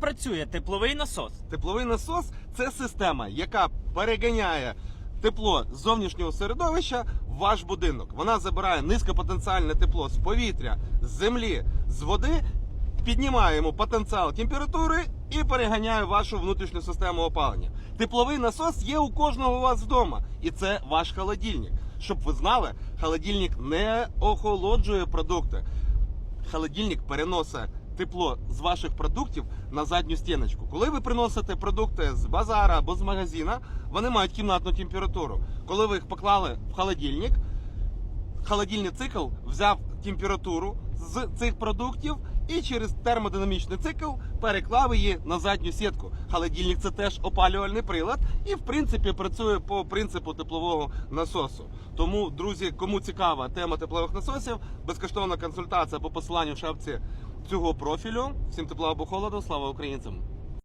працює тепловий насос? Тепловий насос це система, яка переганяє тепло з зовнішнього середовища в ваш будинок. Вона забирає низькопотенціальне тепло з повітря, з землі, з води, піднімає йому потенціал температури і переганяє вашу внутрішню систему опалення. Тепловий насос є у кожного у вас вдома, і це ваш холодильник. Щоб ви знали, холодильник не охолоджує продукти. Холодильник переносить тепло з ваших продуктів на задню стіночку. Коли ви приносите продукти з базара або з магазина, вони мають кімнатну температуру. Коли ви їх поклали в холодильник, холодильний цикл взяв температуру з цих продуктів і через термодинамічний цикл переклав її на задню сітку. Холодильник це теж опалювальний прилад і, в принципі, працює по принципу теплового насосу. Тому, друзі, кому цікава тема теплових насосів, безкоштовна консультація по посиланню в шапці цього профілю. Всім тепла або холоду, слава українцям!